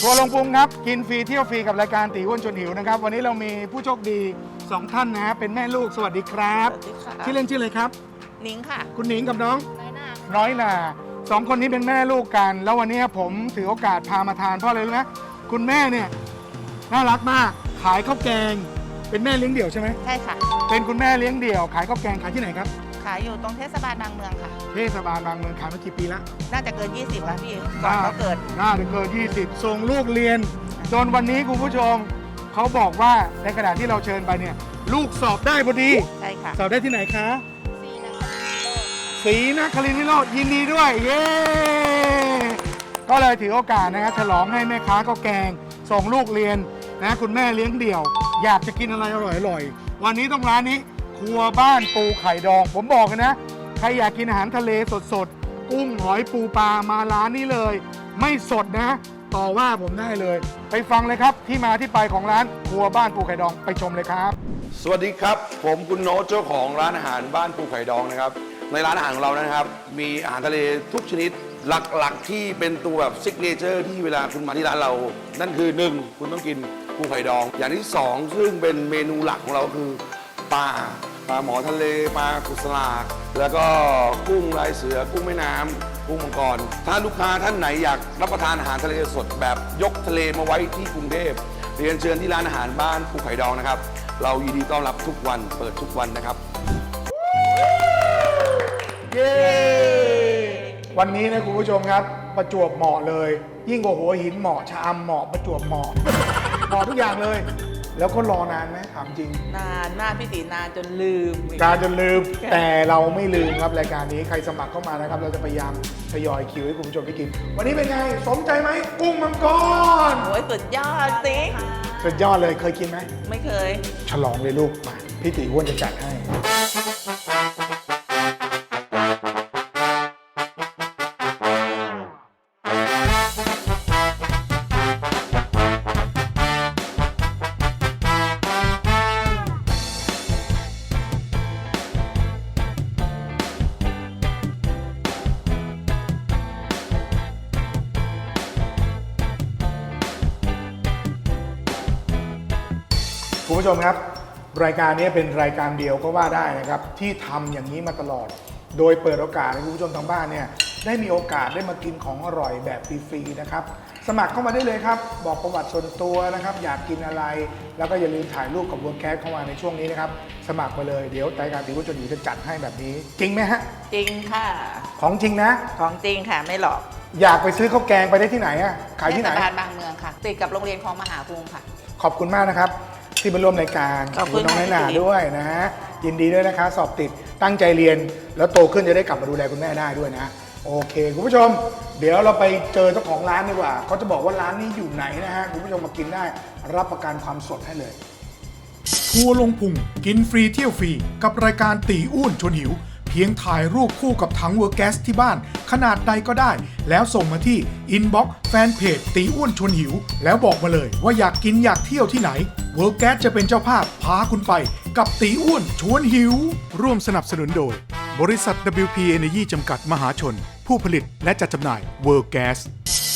ทัวร์ลงพุงครับ กินฟรีเที่ยวฟรีกับรายการตีอ้วนชวนหิวนะครับ วันนี้เรามีผู้โชคดี 2 ท่านนะฮะเป็นแม่ลูกสวัสดีครับสวัสดีค่ะ ชื่อเล่นชื่ออะไรครับ นิ้งค่ะ คุณหนิงกับน้อง น้อยหน้าน้อยหนาสองคนนี้เป็นแม่ลูกกัน แล้ววันนี้ผมถือโอกาสพามาทานเพราะอะไรรู้ไหมคุณแม่เนี่ยน่ารักมากขายข้าวแกง เป็นแม่เลี้ยงเดี่ยวใช่ไหมใช่ค่ะ เป็นคุณแม่เลี้ยงเดี่ยว ขายข้าวแกงขายที่ไหนครับ ขายอยู่ตรงเทศบาลบางเมืองค่ะ เทศบาลบางเมืองขายมากี่ปีแล้วน่าจะเกิน 20แล้วพี่ก่อนเขาเกิด น่าจะเกิน 20 ส่งลูกเรียน จนวันนี้คุณผู้ชมเขาบอกว่าในขณะที่เราเชิญไปเนี่ย ลูกสอบได้พอดี ใช่ค่ะสอบได้ที่ไหนคะศรีนครินทร์วิโรจน์ยินดีด้วย เย้ ก็เลยถือโอกาสนะครับฉลองให้แม่ค้าข้าวแกง ส่งลูกเรียนนะคุณแม่เลี้ยงเดี่ยว อยากจะกินอะไรอร่อยๆ วันนี้ต้องร้านนี้ ครัวบ้านปูไข่ดอง ผมบอกเลยนะ ใครอยากกินอาหารทะเลสดๆ กุ้งหอยปูปลามาร้านนี้เลย ไม่สดนะ ต่อว่าผมได้เลย ไปฟังเลยครับที่มาที่ไปของร้านครัวบ้านปูไข่ดองไปชมเลยครับ สวัสดีครับ ผมคุณโน้ตเจ้าของร้านอาหารบ้านปูไข่ดองนะครับ ในร้านอาหารของเรานะครับ มีอาหารทะเลทุกชนิดหลักๆที่เป็นตัวแบบซิกเนเจอร์ที่เวลาคุณมาที่ร้านเรา นั่นคือ 1 คุณต้องกินปูไข่ดอง อย่างที่ 2 ซึ่งเป็นเมนูหลักของเราคือปลา ปลาหมอทะเลปลากุสลาก แล้วก็กุ้งลายเสือ กุ้งแม่น้ำกุ้งมังกร ถ้าลูกค้าท่านไหนอยากรับประทานอาหารทะเลสดแบบยกทะเลมาไว้ที่กรุงเทพเรียนเชิญที่ร้านอาหารบ้านภูไข่ดองนะครับ เรายินดีต้อนรับทุกวันเปิดทุกวันนะครับ เย้วันนี้นะคุณผู้ชมครับ ประจวบเหมาะเลย ยิ่งกว่าหัวหินเหมาะชะอำเหมาะประจวบเหมาะเหมาะทุกอย่างเลย แล้วก็รอนานไหมถามจริง นานมากพี่ตีนานจนลืมการจนลืมแต่เราไม่ลืมครับรายการนี้ใครสมัครเข้ามานะครับ เราจะพยายามทยอยคิวให้คุณผู้ชมได้กิน วันนี้เป็นไงสมใจไหมกุ้งมังกรโอ้ยสุดยอดสิสุดยอดเลยเคยกินไหม ไม่เคย ฉลองเลยลูกมาพี่ติอ้วนจะจัดให้ คุณผู้ชมครับ รายการนี้เป็นรายการเดียวก็ว่าได้นะครับ ที่ทำอย่างนี้มาตลอด โดยเปิดโอกาสให้คุณผู้ชมทางบ้านเนี่ยได้มีโอกาสได้มากินของอร่อยแบบฟรีๆนะครับ สมัครเข้ามาได้เลยครับ บอกประวัติส่วนตัวนะครับ อยากกินอะไร แล้วก็อย่าลืมถ่ายรูปกับวงแคสเข้ามาในช่วงนี้นะครับ สมัครมาเลยเดี๋ยวรายการตีผู้ชมอยู่จะจัดให้แบบนี้ จริงไหมฮะ จริงค่ะ ของจริงนะ ของจริงค่ะไม่หลอกอยากไปซื้อข้าวแกงไปได้ที่ไหนอะขายที่ไหนเทศบาลบางเมืองค่ะ ติดกับโรงเรียนคลองมหาภูมิค่ะ ขอบคุณมากนะครับ ที่มาร่วมรายการขอบคุณน้องค่ะน้อยหนาพี่ติ๋มด้วยนะฮะยินดีด้วยนะคะ สอบติดตั้งใจเรียน แล้วโตขึ้นจะได้กลับมาดูแลคุณแม่ได้ด้วยนะ โอเค คุณผู้ชม เดี๋ยวเราไปเจอเจ้าของร้านดีกว่าเขาจะบอกว่าร้านนี้อยู่ไหนนะฮะคุณผู้ชมมากินได้รับประกันความสดให้เลย ทัวร์ลงพุงกินฟรีเที่ยวฟรี กับรายการตีอ้วนชวนหิว เพียงถ่ายรูปคู่กับถังเวอร์แก๊สที่บ้าน ขนาดใดก็ได้ แล้วส่งมาที่อินบ็อกซ์แฟนเพจตีอ้วนชวนหิว แล้วบอกมาเลยว่าอยากกินอยากเที่ยวที่ไหนเวอร์แก๊สจะเป็นเจ้าภาพพาคุณไป กับตีอ้วนชวนหิว ร่วมสนับสนุนโดย บริษัท WP Energy จำกัดมหาชน ผู้ผลิตและจัดจำหน่ายเวอร์แก๊ส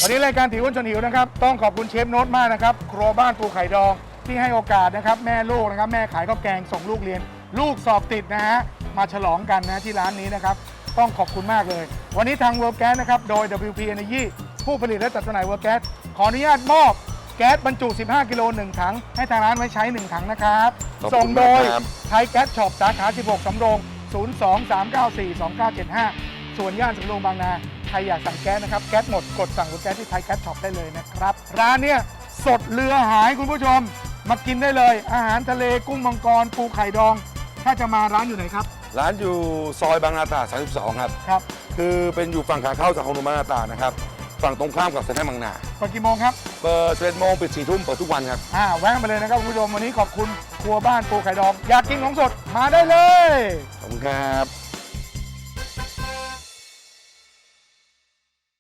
วันนี้รายการถีอ้วนชวนหิวนะครับ ต้องขอบคุณเชฟโน้ตมากนะครับ ครัวบ้านปูไข่ดองที่ให้โอกาสนะครับ แม่ลูกนะครับ แม่ขายข้าวแกงส่งลูกเรียน ลูกสอบติดนะฮะ มาฉลองกันนะที่ร้านนี้นะครับ ต้องขอบคุณมากเลย วันนี้ทาง World Gas นะครับ โดย WP Energy ผู้ผลิตและจัดจำหน่าย World Gas ขออนุญาตมอบแก๊สบรรจุ 15 กิโล1ถัง ให้ทางร้านไว้ใช้ 1 ถังนะครับ ขอบคุณส่งโดยมากครับ ไทยแก๊สช็อปสาขา 16 สำโรง 023942975 ส่วนย่านสำโรงบางนา ใครอยากสั่งแก๊สนะครับ แก๊สหมด กดสั่งบนแก๊สที่ไทยแก๊สช็อปได้เลยนะครับ ร้านเนี่ยสดเรือหายคุณผู้ชม มากินได้เลย อาหารทะเลกุ้งมังกรปูไข่ดอง ถ้าจะมาร้านอยู่ไหนครับ ร้านอยู่ซอยบางนาตราด32 ครับ ครับคือเป็นอยู่ฝั่งขาเข้าจากของโรงพยาบาลบางนาตราดนะครับ ฝั่งตรงข้ามกับเซ็นทรัลบางนา เปิดกี่โมงครับ เปิด11โมงปิด4ทุ่มเปิดทุกวันครับ อ่าแวะมาเลยนะครับคุณผู้ชมวันนี้ขอบคุณครัวบ้านปูไข่ดองอยากกินของสดมาได้เลย ขอบคุณครับ